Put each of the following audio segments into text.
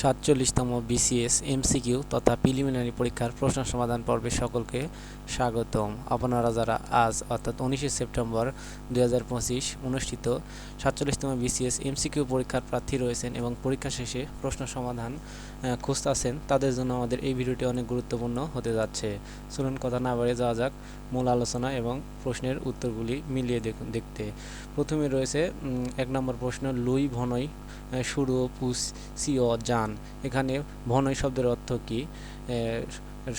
সাতচল্লিশতম BCS MCQ তথা preliminary পরীক্ষার প্রশ্ন সমাধান পর্বে সকলকে স্বাগতম। আপনারা যারা আজ, অর্থাৎ উনিশে সেপ্টেম্বর দুই হাজার পঁচিশ অনুষ্ঠিত সাতচল্লিশতম বিসিএস এমসিকিউ পরীক্ষার প্রার্থী রয়েছেন এবং পরীক্ষা শেষে প্রশ্ন সমাধান খুঁজতেছেন, তাদের জন্য আমাদের এই ভিডিওটি অনেক গুরুত্বপূর্ণ হতে যাচ্ছে। চলুন কথা না বাড়িয়ে যাওয়া যাক মূল আলোচনা এবং প্রশ্নের উত্তরগুলি মিলিয়ে দেখতে। প্রথমে রয়েছে এক নম্বর প্রশ্ন, লুই ভনই শুরু পুস সিও যান এখানে ভনই শব্দের অর্থ কি?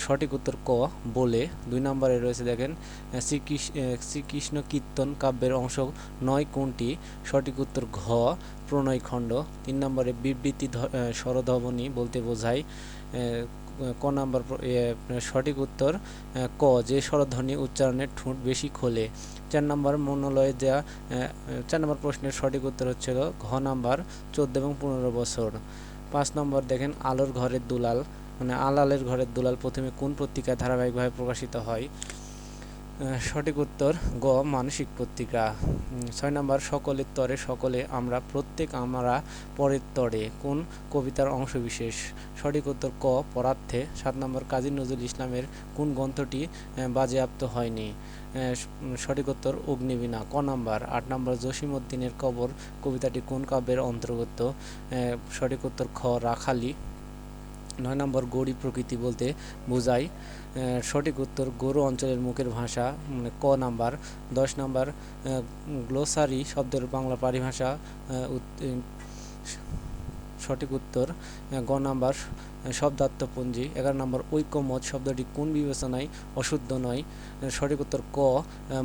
সঠিক উত্তর ক বলে। দুই নম্বরে রয়েছে দেখেন শ্রীকৃষ্ণ শ্রীকৃষ্ণ কীর্তন কাব্যের অংশ নয় কোনটি? সঠিক উত্তর ঘ প্রণয় খণ্ড। তিন নম্বরে বিবৃতি স্বরধ্বনি বলতে বোঝায় ক নাম্বার সঠিক উত্তর ক যে স্বরধ্বনি উচ্চারণের ঠোঁট বেশি খোলে। চার নম্বর মনোলয়ে যা আহ, চার নম্বর প্রশ্নের সঠিক উত্তর হচ্ছিল ঘ নাম্বার চোদ্দ এবং পনেরো বছর। পাঁচ নম্বর দেখেন আলোর ঘরের দুলাল মানে আলালের ঘরের দুলাল প্রথমে কোন পত্রিকায় ধারাবাহিকভাবে প্রকাশিত হয়? সঠিক উত্তর, গ, মানসিক পত্রিকা ছয় নম্বর, সকলের তরে সকলে আমরা, প্রত্যেক আমরা পরের তরে, কোন কবিতার অংশবিশেষ? সঠিক উত্তর, ক, পরার্থে। সাত নম্বর, কাজী নজরুল ইসলামের কোন গ্রন্থটি বাজেয়াপ্ত হয়নি? সঠিক উত্তর, অগ্নিবীণা। ক নম্বর, আট নম্বর জসিমউদ্দিনের কবর, কবিতাটি কোন কাব্যের অন্তর্গত? সঠিক উত্তর, খ, রাখালি। নয় নম্বর গৌরী প্রকৃতি বলতে বোঝায়। সঠিক উত্তর গরু অঞ্চলের মুখের ভাষা মানে ক নাম্বার। দশ নাম্বার গ্লোসারি শব্দের বাংলা পরিভাষা সঠিক উত্তর গ নাম্বার শব্দার্থপঞ্জি, এগারো নম্বর, ঐক্যমত শব্দটি কোন বিবেচনায় অশুদ্ধ নয়? সঠিক উত্তর, ক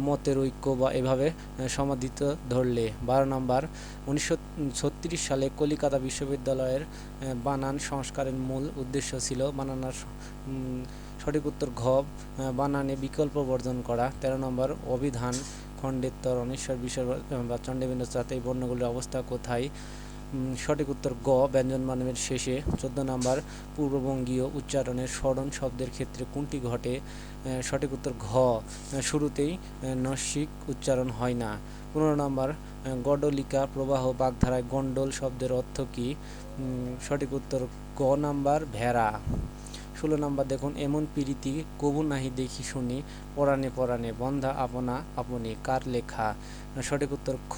মতের ঐক্য বা এভাবে সমাধিত ধরলে। বারো নম্বর, উনিশশো ছত্রিশ সালে কলিকাতা বিশ্ববিদ্যালয়ের বানান সংস্কারের মূল উদ্দেশ্য ছিল বানানার সঠিক উত্তর, ঘ বানানে বিকল্প বর্জন করা। তেরো নম্বর, অভিধান খণ্ডেত্তর অনেশ্বর বিষয় বা চণ্ডীবিন্দু চাতে এই বর্ণগুলির অবস্থা কোথায়? সঠিক উত্তর গ, ব্যঞ্জন মানবের শেষে। চোদ্দ নম্বর, পূর্ববঙ্গীয় উচ্চারণের স্মরণ শব্দের ক্ষেত্রে কোনটি ঘটে? সঠিক উত্তর ঘ। শুরুতেই নস্বিক উচ্চারণ হয় না। পনেরো নম্বর গডলিকা, প্রবাহ, বাগধারায় গন্ডল শব্দের অর্থ কী? সঠিক উত্তর গ নাম্বার, ভেড়া। ষোলো নাম্বার দেখুন, এমন প্রীতি কবু নাহি দেখি শুনি, পরাণে পরাণে বন্ধা আপনা আপনি, কার লেখা? সঠিক উত্তর, খ,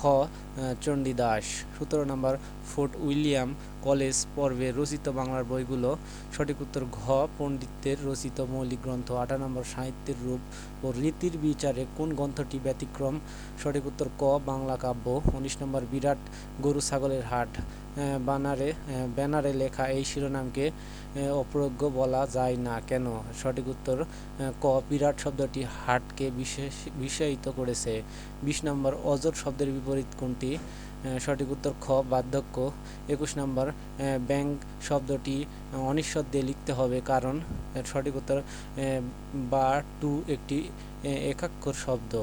চণ্ডীদাস। সতেরো নাম্বার, ফোর্ট উইলিয়াম কলেজ, পর্বে রচিত বাংলার বইগুলো সঠিক উত্তর ঘ পণ্ডিতদের রচিত মৌলিক গ্রন্থ, আঠারো নম্বর সাহিত্যের রূপ ও রীতির বিচারে কোন গ্রন্থটি ব্যতিক্রম? সঠিক উত্তর ক, বাংলা কাব্য, উনিশ নম্বর বিরাট গরু ছাগলের হাট। বানারে ব্যানারে লেখা এই শিরোনামকে অপ্রজ্ঞ বলা যায় না। কেন? সঠিক উত্তর ক, বিরাট শব্দটি হাটকে বিশেষ বিষয়িত করেছে। বিশ নম্বর অজর শব্দের বিপরীত কোনটি? সঠিক উত্তর খ বার্ধক্য। একুশ নম্বর ব্যাংক শব্দটি আহ, লিখতে হবে কারণ সঠিক উত্তর বা টু একটি একাক্ষর শব্দ।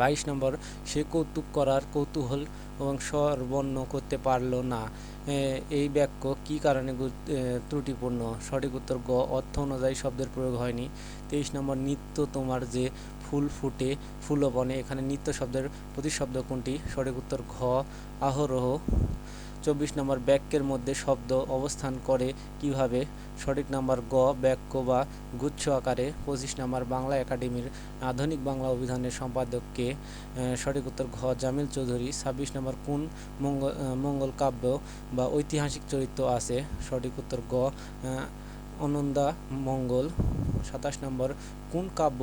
বাইশ নম্বর, সে কৌতুক করার কৌতূহল এবং স্বরবর্ণ করতে পারল না। এই বাক্য কি কারণে ত্রুটিপূর্ণ? সঠিক উত্তর গ, অর্থ অনুযায়ী শব্দের প্রয়োগ হয়নি। তেইশ নম্বর, নিত্য তোমার যে ফুল ফুটে ফুলবনে, এখানে নিত্য শব্দের প্রতিশব্দ কোনটি? সঠিক উত্তর ঘ, আহরোহ। চব্বিশ নম্বর বাক্যের মধ্যে শব্দ অবস্থান করে কীভাবে? সঠিক নাম্বার গ, বাক্য বা গুচ্ছ আকারে। পঁচিশ নম্বর বাংলা একাডেমির আধুনিক বাংলা অভিধানের সম্পাদককে সঠিক উত্তর ঘ, জামিল চৌধুরী। ছাব্বিশ নম্বর কোন মঙ্গল মঙ্গল কাব্য বা ঐতিহাসিক চরিত্র আছে? সঠিক উত্তর গ অনন্দা মঙ্গল। সাতাশ নম্বর কোন কাব্য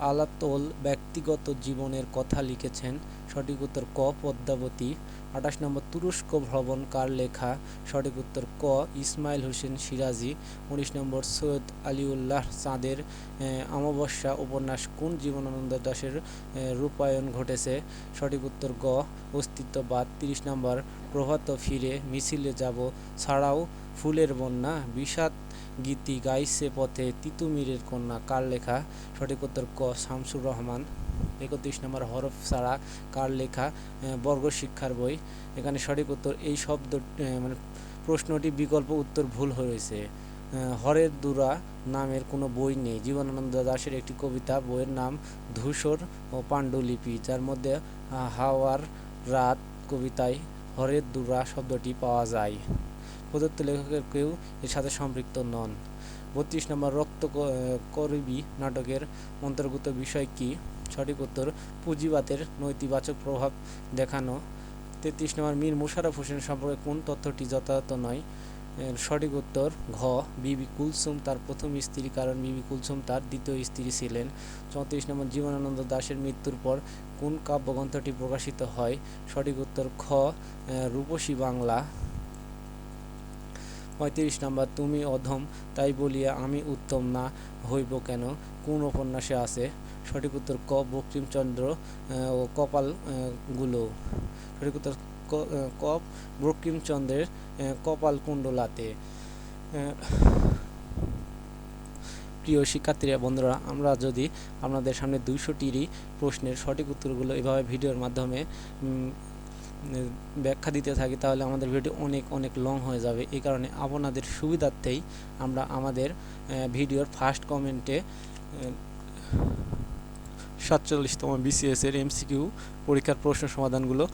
আলাতল ব্যক্তিগত জীবনের কথা লিখেছেন সঠিক উত্তর ক পদ্মাবতী। আঠাশ নম্বর তুরস্ক ভ্রমণ কার লেখা? সঠিক উত্তর ক ইসমাইল হোসেন সিরাজি। উনিশ নম্বর সৈয়দ আলিউল্লাহ চাঁদের অমাবস্যা উপন্যাস কোন জীবনানন্দ আহ, রূপায়ণ ঘটেছে? সঠিক উত্তর গ অস্তিত্ববাদ। তিরিশ নম্বর প্রভাত ফিরে মিছিলে যাব ছাড়াও ফুলের বন্যা বিষাদ গীতি গাইছে পথে তিতুমিরের কন্যা। কার লেখা? সঠিক উত্তর ক শামসুর রহমান। একত্রিশ নম্বর হরফ ছাড়া কার লেখা? বর্গ শিক্ষার বই। এখানে সঠিক উত্তর এই শব্দ মানে প্রশ্নটি বিকল্প উত্তর ভুল হয়েছে। আহ, হরের দুরা নামের কোনো বই নেই। জীবনানন্দ দাশের একটি কবিতা বইয়ের নাম ধূসর ও পাণ্ডুলিপি যার মধ্যে হাওয়ার রাত কবিতায় হরের দুরা শব্দটি পাওয়া যায়। প্রদত্ত লেখকের কেউ এর সাথে সম্পৃক্ত নন। বত্রিশ নম্বর রক্ত করবি নাটকের অন্তর্গত বিষয় কি? সঠিক উত্তর পুঁজিবাদের নৈতিবাচক প্রভাব দেখানো। তেত্রিশ নম্বর, মীর মুশারফ হোসেন সম্পর্কে কোন তথ্যটি যথাযথ নয়? সঠিক উত্তর, ঘ, বিবি কুলসুম, তার প্রথম স্ত্রী, কারণ বিবি কুলসুম তার দ্বিতীয় স্ত্রী ছিলেন। চৌত্রিশ নম্বর, জীবনানন্দ দাশের মৃত্যুর পর কোন কাব্যগ্রন্থটি প্রকাশিত হয়? সঠিক উত্তর, খ রূপসী বাংলা। পঁয়ত্রিশ নম্বর তুমি অধম তাই বলিয়া আমি উত্তম না হইব কেন? কোন উপন্যাসে আছে? সঠিক উত্তর ক বঙ্কিমচন্দ্র আহ, ও কপালগুলো। সঠিক উত্তর ক- আহ, ক কপাল কুণ্ডলাতে। প্রিয় শিক্ষার্থীরা বন্ধুরা আমরা যদি আপনাদের সামনে দুইশোটিরই প্রশ্নের সঠিক উত্তরগুলো এভাবে ভিডিওর মাধ্যমে ব্যাখ্যা দিতে থাকি, তাহলে আমাদের ভিডিও অনেক অনেক লং হয়ে যাবে। এই কারণে আপনাদের সুবিধার্থেই আমরা আমাদের ভিডিওর ফার্স্ট কমেন্টে সাতচল্লিশতম বিসিএস এর এমসিকিউ পরীক্ষার প্রশ্ন সমাধানগুলো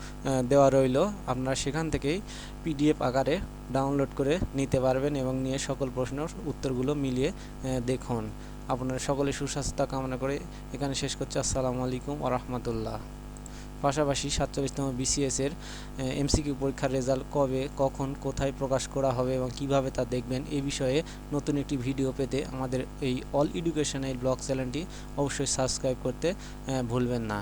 দেওয়া রইল। আপনারা সেখান থেকেই পিডিএফ আকারে ডাউনলোড করে নিতে পারবেন এবং নিয়ে সকল প্রশ্নের উত্তরগুলো মিলিয়ে দেখুন। আপনারা সকলে সুস্বাস্থ্য কামনা করে এখানে শেষ করছি। আসসালামু আলাইকুম আ রহমতুল্লাহ। পাশাপাশি সাতচল্লিশতম বিসিএস এর এমসিকিউ পরীক্ষার রেজাল্ট কবে, কখন, কোথায় প্রকাশ করা হবে এবং কীভাবে তা দেখবেন, এ বিষয়ে নতুন একটি ভিডিও পেতে আমাদের এই অল এডুকেশনের ব্লগ চ্যানেলটি অবশ্যই সাবস্ক্রাইব করতে ভুলবেন না।